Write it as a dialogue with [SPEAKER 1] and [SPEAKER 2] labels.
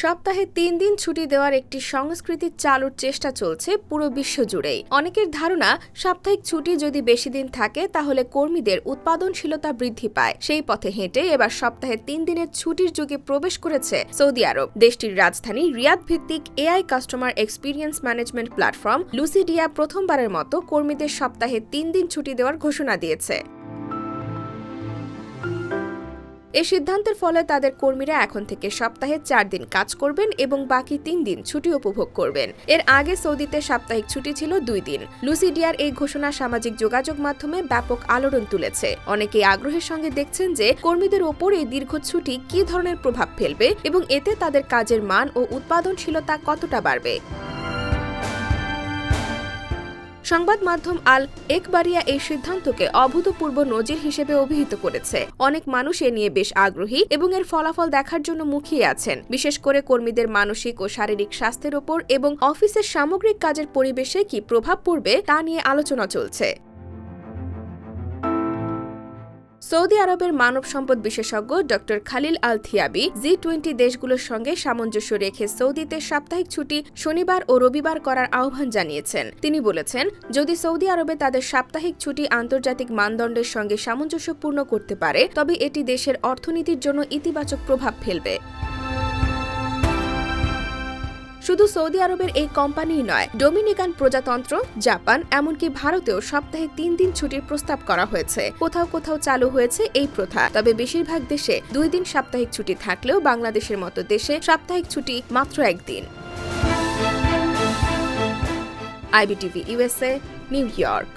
[SPEAKER 1] সপ্তাহে তিন দিন ছুটি দেওয়ার একটি সংস্কৃতি চালুর চেষ্টা চলছে পুরো বিশ্ব জুড়েই। অনেকের ধারণা, সাপ্তাহিক ছুটি যদি বেশি দিন থাকে, তাহলে কর্মীদের উৎপাদনশীলতা বৃদ্ধি পায়। সেই পথে হেঁটে এবার সপ্তাহে তিন দিনের ছুটির যুগে প্রবেশ করেছে সৌদি আরব। দেশটির রাজধানী রিয়াদ ভিত্তিক AI customer experience management platform Lucidya প্রথমবারের মতো কর্মীদের সপ্তাহে তিন দিন ছুটি দেওয়ার ঘোষণা দিয়েছে। এই সিদ্ধান্তের ফলে তাদের কর্মীরা এখন থেকে সপ্তাহে চার দিন কাজ করবেন এবং বাকি তিন দিন ছুটি উপভোগ করবেন। এর আগে সৌদিতে সাপ্তাহিক ছুটি ছিল দুই দিন। লুসিডিয়ার এই ঘোষণা সামাজিক যোগাযোগ মাধ্যমে ব্যাপক আলোড়ন তুলেছে। অনেকেই আগ্রহের সঙ্গে দেখছেন যে কর্মীদের ওপর এই দীর্ঘ ছুটি কী ধরনের প্রভাব ফেলবে এবং এতে তাদের কাজের মান ও উৎপাদনশীলতা কতটা বাড়বে। সংবাদ মাধ্যম আল একবারিয়া এই সিদ্ধান্তকে অভূতপূর্ব নজির হিসেবে অভিহিত করেছে। অনেক মানুষ এ নিয়ে বেশ আগ্রহী এবং এর ফলাফল দেখার জন্য মুখিয়ে আছেন। বিশেষ করে কর্মীদের মানসিক ও শারীরিক স্বাস্থ্যের ওপর এবং অফিসের সামগ্রিক কাজের পরিবেশে কি প্রভাব পড়বে তা নিয়ে আলোচনা চলছে। সৌদি আরবের মানব সম্পদ বিশেষজ্ঞ doctor Khalil Al Thiabi G twenty দেশগুলোর সঙ্গে সামঞ্জস্য রেখে সৌদিতে সাপ্তাহিক ছুটি শনিবার ও রবিবার করার আহ্বান জানিয়েছেন। তিনি বলেছেন, যদি সৌদি আরবে তাদের সাপ্তাহিক ছুটি আন্তর্জাতিক মানদণ্ডের সঙ্গে সামঞ্জস্যপূর্ণ করতে পারে, তবে এটি দেশের অর্থনীতির জন্য ইতিবাচক প্রভাব ফেলবে। শুধু সৌদি আরবের এই কোম্পানি নয়, ডোমিনিকান প্রজাতন্ত্র, জাপান, এমনকি ভারতেও সপ্তাহে তিন দিন ছুটির প্রস্তাব করা হয়েছে। কোথাও কোথাও চালু হয়েছে এই প্রথা, তবে বেশিরভাগ দেশে দুই দিন সাপ্তাহিক ছুটি থাকলেও বাংলাদেশের মতো দেশে সাপ্তাহিক ছুটি মাত্র একদিন। IBTV USA New York.